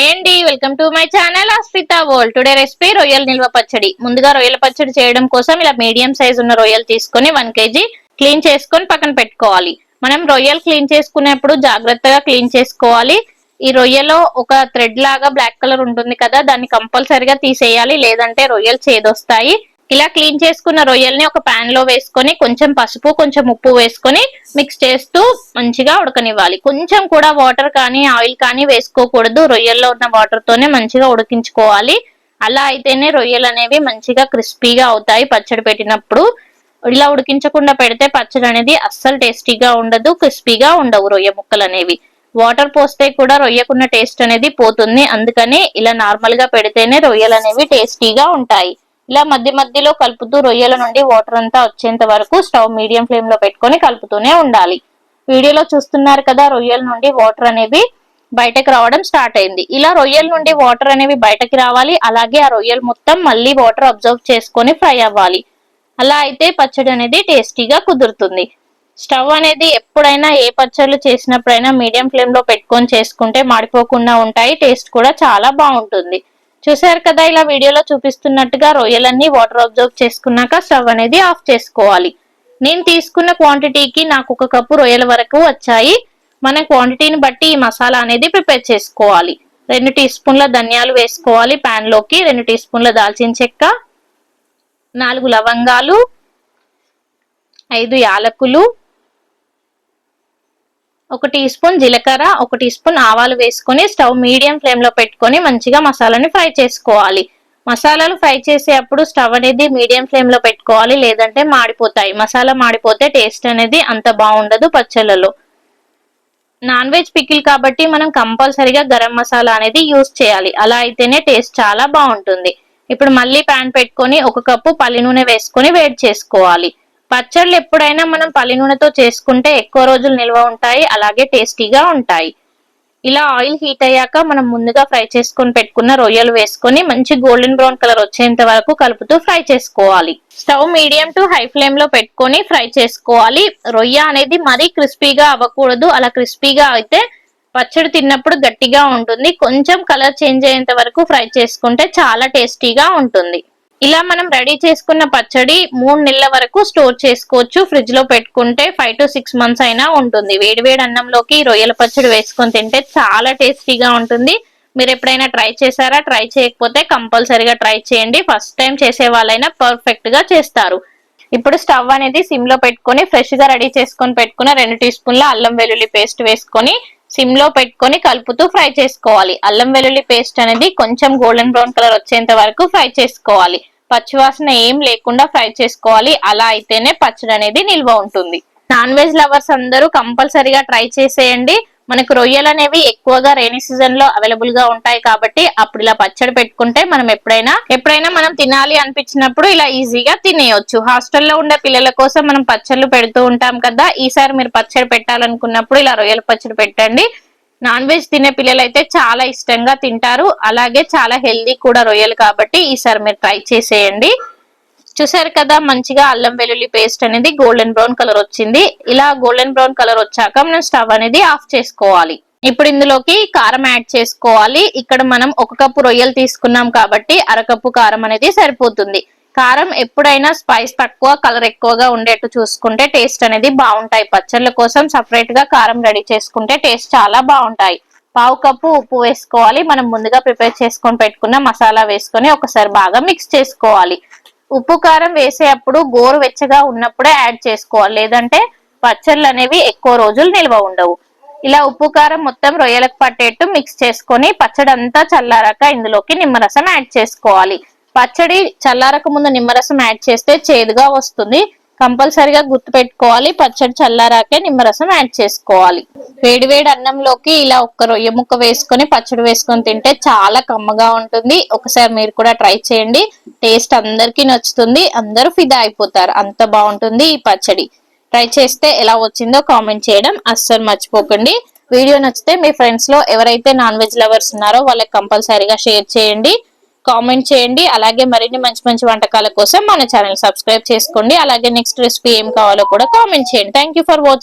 Hi అండి welcome to my channel Asmita world today recipe రొయ్యల నిల్వ పచ్చడి. ముందుగా రొయ్యల పచ్చడి చేయడం కోసం ఇలా మీడియం సైజ్ ఉన్న రొయ్యలు తీసుకొని వన్ కేజీ క్లీన్ చేసుకొని పక్కన పెట్టుకోవాలి. మనం రొయ్యలు క్లీన్ చేసుకునేప్పుడు జాగ్రత్తగా క్లీన్ చేసుకోవాలి. ఈ రొయ్యలో ఒక థ్రెడ్ లాగా బ్లాక్ కలర్ ఉంటుంది కదా దాన్ని కంపల్సరిగా తీసేయాలి. లేదంటే రొయ్యలు చేదొస్తాయి. ఇలా క్లీన్ చేసుకున్న రొయ్యల్ని ఒక పాన్లో వేసుకొని కొంచెం పసుపు కొంచెం ఉప్పు వేసుకొని మిక్స్ చేస్తూ మంచిగా ఉడకనివ్వాలి. కొంచెం కూడా వాటర్ కానీ ఆయిల్ కానీ వేసుకోకూడదు. రొయ్యల్లో ఉన్న వాటర్ తోనే మంచిగా ఉడికించుకోవాలి. అలా అయితేనే రొయ్యలు అనేవి మంచిగా క్రిస్పీగా అవుతాయి పచ్చడి పెట్టినప్పుడు. ఇలా ఉడికించకుండా పెడితే పచ్చడి అనేది అస్సలు టేస్టీగా ఉండదు క్రిస్పీగా ఉండవు రొయ్య ముక్కలు అనేవి. వాటర్ పోస్తే కూడా రొయ్యకున్న టేస్ట్ అనేది పోతుంది. అందుకని ఇలా నార్మల్గా పెడితేనే రొయ్యలు అనేవి టేస్టీగా ఉంటాయి. ఇలా మధ్య మధ్యలో కలుపుతూ రొయ్యల నుండి వాటర్ అంతా వచ్చేంత వరకు స్టవ్ మీడియం ఫ్లేమ్లో పెట్టుకొని కలుపుతూనే ఉండాలి. వీడియోలో చూస్తున్నారు కదా రొయ్యల నుండి వాటర్ అనేవి బయటకు రావడం స్టార్ట్ అయింది. ఇలా రొయ్యల నుండి వాటర్ అనేవి బయటకి రావాలి అలాగే ఆ రొయ్యలు మొత్తం మళ్ళీ వాటర్ అబ్జర్వ్ చేసుకొని ఫ్రై అవ్వాలి. అలా అయితే పచ్చడి అనేది టేస్టీగా కుదురుతుంది. స్టవ్ అనేది ఎప్పుడైనా ఏ పచ్చళ్ళు చేసినప్పుడైనా మీడియం ఫ్లేమ్లో పెట్టుకొని చేసుకుంటే మాడిపోకుండా ఉంటాయి టేస్ట్ కూడా చాలా బాగుంటుంది. చూసారు కదా ఇలా వీడియోలో చూపిస్తున్నట్టుగా రొయ్యలన్నీ వాటర్ అబ్జర్వ్ చేసుకున్నాక స్టవ్ అనేది ఆఫ్ చేసుకోవాలి. నేను తీసుకున్న క్వాంటిటీకి నాకు ఒక కప్పు రొయ్యల వరకు వచ్చాయి. మన క్వాంటిటీని బట్టి ఈ మసాలా అనేది ప్రిపేర్ చేసుకోవాలి. రెండు టీ స్పూన్ల ధనియాలు వేసుకోవాలి పాన్లోకి రెండు టీ స్పూన్ల దాల్చిన చెక్క నాలుగు లవంగాలు ఐదు యాలకులు ఒక టీ స్పూన్ జీలకర్ర ఒక టీ స్పూన్ ఆవాలు వేసుకొని స్టవ్ మీడియం ఫ్లేమ్లో పెట్టుకొని మంచిగా మసాలాని ఫ్రై చేసుకోవాలి. మసాలాలు ఫ్రై చేసేటప్పుడు స్టవ్ అనేది మీడియం ఫ్లేమ్లో పెట్టుకోవాలి లేదంటే మాడిపోతాయి. మసాలా మాడిపోతే టేస్ట్ అనేది అంత బాగుండదు పచ్చళ్ళలో. నాన్ వెజ్ పికిల్ కాబట్టి మనం కంపల్సరిగా గరం మసాలా అనేది యూస్ చేయాలి. అలా అయితేనే టేస్ట్ చాలా బాగుంటుంది. ఇప్పుడు మళ్ళీ ప్యాన్ పెట్టుకొని ఒక కప్పు పల్లి నూనె వేసుకొని వేడి చేసుకోవాలి. పచ్చళ్ళు ఎప్పుడైనా మనం పల్లి నూనెతో చేసుకుంటే ఎక్కువ రోజులు నిల్వ ఉంటాయి అలాగే టేస్టీగా ఉంటాయి. ఇలా ఆయిల్ హీట్ అయ్యాక మనం ముందుగా ఫ్రై చేసుకొని పెట్టుకున్న రొయ్యలు వేసుకొని మంచి గోల్డెన్ బ్రౌన్ కలర్ వచ్చేంత వరకు కలుపుతూ ఫ్రై చేసుకోవాలి. స్టవ్ మీడియం టు హై ఫ్లేమ్లో పెట్టుకొని ఫ్రై చేసుకోవాలి. రొయ్య అనేది మరీ క్రిస్పీగా అవ్వకూడదు. అలా క్రిస్పీగా అయితే పచ్చడి తిన్నప్పుడు గట్టిగా ఉంటుంది. కొంచెం కలర్ చేంజ్ అయ్యేంత వరకు ఫ్రై చేసుకుంటే చాలా టేస్టీగా ఉంటుంది. ఇలా మనం రెడీ చేసుకున్న పచ్చడి మూడు నెలల వరకు స్టోర్ చేసుకోవచ్చు. ఫ్రిడ్జ్లో పెట్టుకుంటే ఫైవ్ టు సిక్స్ మంత్స్ అయినా ఉంటుంది. వేడివేడి అన్నంలోకి రొయ్యల పచ్చడి వేసుకొని తింటే చాలా టేస్టీగా ఉంటుంది. మీరు ఎప్పుడైనా ట్రై చేశారా? ట్రై చేయకపోతే కంపల్సరీగా ట్రై చేయండి. ఫస్ట్ టైం చేసే వాళ్ళైనా పర్ఫెక్ట్గా చేస్తారు. ఇప్పుడు స్టవ్ అనేది సిమ్లో పెట్టుకొని ఫ్రెష్గా రెడీ చేసుకొని పెట్టుకున్న రెండు టీ స్పూన్ల అల్లం వెల్లుల్లి పేస్ట్ వేసుకొని సిమ్లో పెట్టుకొని కలుపుతూ ఫ్రై చేసుకోవాలి. అల్లం వెల్లుల్లి పేస్ట్ అనేది కొంచెం గోల్డెన్ బ్రౌన్ కలర్ వచ్చేంత వరకు ఫ్రై చేసుకోవాలి. పచ్చివాసన ఏం లేకుండా ఫ్రై చేసుకోవాలి. అలా అయితేనే పచ్చడి అనేది నిల్వ ఉంటుంది. నాన్ వెజ్ లవర్స్ అందరూ కంపల్సరీగా ట్రై చేసేయండి. మనకు రొయ్యలు అనేవి ఎక్కువగా రైనీ సీజన్లో అవైలబుల్గా ఉంటాయి కాబట్టి అప్పుడు ఇలా పచ్చడి పెట్టుకుంటే మనం ఎప్పుడైనా ఎప్పుడైనా మనం తినాలి అనిపించినప్పుడు ఇలా ఈజీగా తినేయొచ్చు. హాస్టల్లో ఉండే పిల్లల కోసం మనం పచ్చళ్ళు పెడుతూ ఉంటాం కదా ఈసారి మీరు పచ్చడి పెట్టాలనుకున్నప్పుడు ఇలా రొయ్యల పచ్చడి పెట్టండి. నాన్ వెజ్ తినే పిల్లలు అయితే చాలా ఇష్టంగా తింటారు. అలాగే చాలా హెల్దీ కూడా రొయ్యలు కాబట్టి ఈసారి మీరు ట్రై చేసేయండి. చూసారు కదా మంచిగా అల్లం వెల్లుల్లి పేస్ట్ అనేది గోల్డెన్ బ్రౌన్ కలర్ వచ్చింది. ఇలా గోల్డెన్ బ్రౌన్ కలర్ వచ్చాక మనం స్టవ్ అనేది ఆఫ్ చేసుకోవాలి. ఇప్పుడు ఇందులోకి కారం యాడ్ చేసుకోవాలి. ఇక్కడ మనం ఒక కప్పు రొయ్యలు తీసుకున్నాం కాబట్టి అరకప్పు కారం అనేది సరిపోతుంది. కారం ఎప్పుడైనా స్పైస్ తక్కువ కలర్ ఎక్కువగా ఉండేట్టు చూసుకుంటే టేస్ట్ అనేది బాగుంటాయి. పచ్చళ్ళ కోసం సపరేట్గా కారం రెడీ చేసుకుంటే టేస్ట్ చాలా బాగుంటాయి. పావు కప్పు ఉప్పు వేసుకోవాలి. మనం ముందుగా ప్రిపేర్ చేసుకొని పెట్టుకున్న మసాలా వేసుకొని ఒకసారి బాగా మిక్స్ చేసుకోవాలి. ఉప్పు కారం వేసేటప్పుడు గోరు వెచ్చగా ఉన్నప్పుడే యాడ్ చేసుకోవాలి. లేదంటే పచ్చళ్ళు అనేవి ఎక్కువ రోజులు నిల్వ ఉండవు. ఇలా ఉప్పు కారం మొత్తం రొయ్యలకు పట్టేట్టు మిక్స్ చేసుకొని పచ్చడి అంతా చల్లారాక ఇందులోకి నిమ్మరసం యాడ్ చేసుకోవాలి. పచ్చడి చల్లారక ముందు నిమ్మరసం యాడ్ చేస్తే చేదుగా వస్తుంది. కంపల్సరిగా గుర్తు పెట్టుకోవాలి పచ్చడి చల్లారాకే నిమ్మరసం యాడ్ చేసుకోవాలి. వేడివేడి అన్నంలోకి ఇలా ఒక్క రొయ్య ముక్క వేసుకొని పచ్చడి వేసుకొని తింటే చాలా కమ్మగా ఉంటుంది. ఒకసారి మీరు కూడా ట్రై చేయండి. టేస్ట్ అందరికీ నచ్చుతుంది. అందరూ ఫిదా అయిపోతారు. అంత బాగుంటుంది ఈ పచ్చడి. ట్రై చేస్తే ఎలా వచ్చిందో కామెంట్ చేయడం అస్సలు మర్చిపోకండి. వీడియో నచ్చితే మీ ఫ్రెండ్స్లో ఎవరైతే నాన్ వెజ్ లవర్స్ ఉన్నారో వాళ్ళకి కంపల్సరీగా షేర్ చేయండి. కామెంట్ చేయండి. అలాగే మరిన్ని మంచి మంచి వంటకాల కోసం మన ఛానల్ సబ్స్క్రైబ్ చేసుకోండి. అలాగే నెక్స్ట్ రెసిపీ ఏం కావాలో కూడా కామెంట్ చేయండి. Thank for watching